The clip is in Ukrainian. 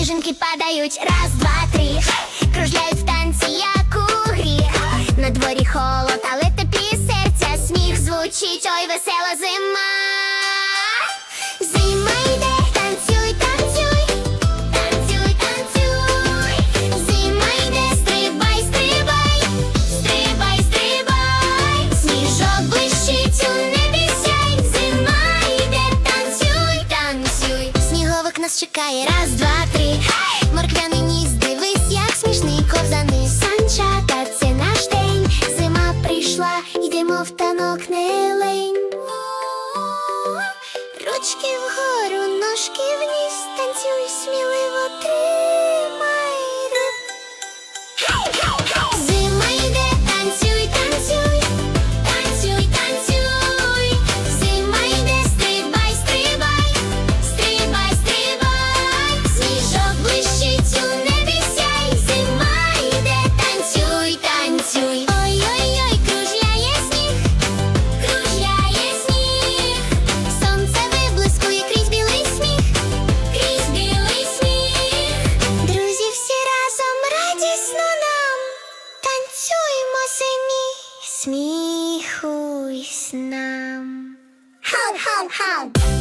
Сніжинки падають, раз, два, три. Кружляють в танці, як у грі. На дворі холод, але теплі серця, сміх звучить, ой, весела зима. Нас чекає, раз, два, три. Морквяний ніс, дивись, як смішний ковзани. Санчата, це наш день. Зима прийшла, йдемо в танок не лень. Ручки вгору, ножки вниз, танцюй smichuj z nam. Hon, hon, hon!